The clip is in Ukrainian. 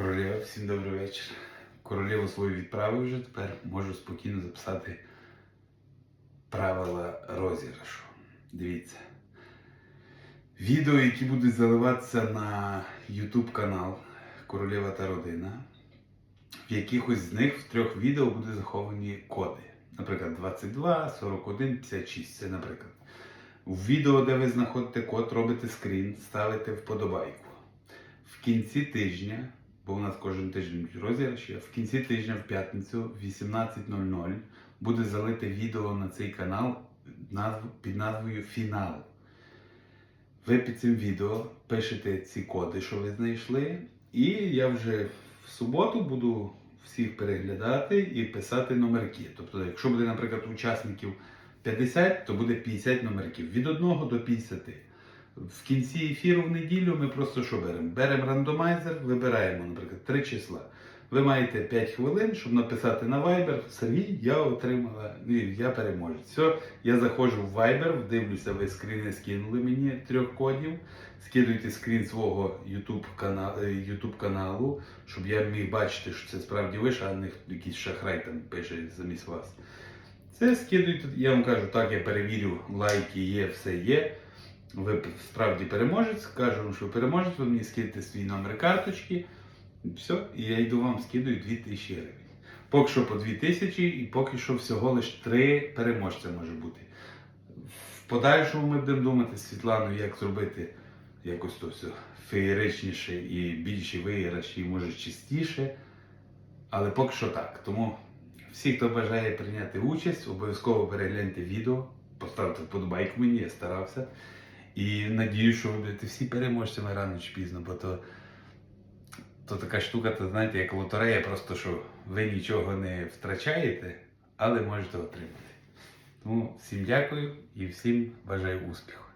Королева, всім добрий вечір. Королеву свою відправив вже, тепер можу спокійно записати правила розіграшу. Дивіться. Відео, які будуть заливатися на YouTube канал Королева та Родина. В якихось з них в трьох відео будуть заховані коди. Наприклад, 22, 41, 56. Це, наприклад. В відео, де ви знаходите код, робите скрін, ставите вподобайку. В кінці тижня, бо у нас кожен тиждень розіграші, в кінці тижня в п'ятницю в 18.00 буде залите відео на цей канал під назвою Фінал. Ви під цим відео пишете ці коди, що ви знайшли, і я вже в суботу буду всіх переглядати і писати номерки. Тобто, якщо буде, наприклад, учасників 50, то буде 50 номерків від 1 до 50. В кінці ефіру в неділю ми просто що беремо? Беремо рандомайзер, вибираємо, наприклад, три числа. Ви маєте 5 хвилин, щоб написати на Viber. Сергій, я отримала, ні, я переможець. Все, я заходжу в Viber, дивлюся, ви скріни скинули мені трьох кодів. Скидуйте скрін свого YouTube каналу, YouTube каналу, щоб я міг бачити, що це справді ви, а не якийсь шахрай там пише замість вас. Це скидуйте, я вам кажу, так, я перевірю, лайки є, все є. Ви справді переможець, кажу вам, що ви переможець, ви мені скидайте свій номер карточки. Все, і я йду вам скидаю 2000 гривень. Поки що по 2000 і поки що всього лише три переможця може бути. В подальшому ми будемо думати з Світланою, як зробити якось то все феєричніше і більші виграші, і може чистіше. Але поки що так. Тому всі, хто бажає прийняти участь, обов'язково перегляньте відео, поставте вподобайку мені, я старався. І надію, що ви будете всі переможцями рано чи пізно, бо то, то така штука, то знаєте, як лотерея, просто що ви нічого не втрачаєте, але можете отримати. Тому всім дякую і всім бажаю успіху.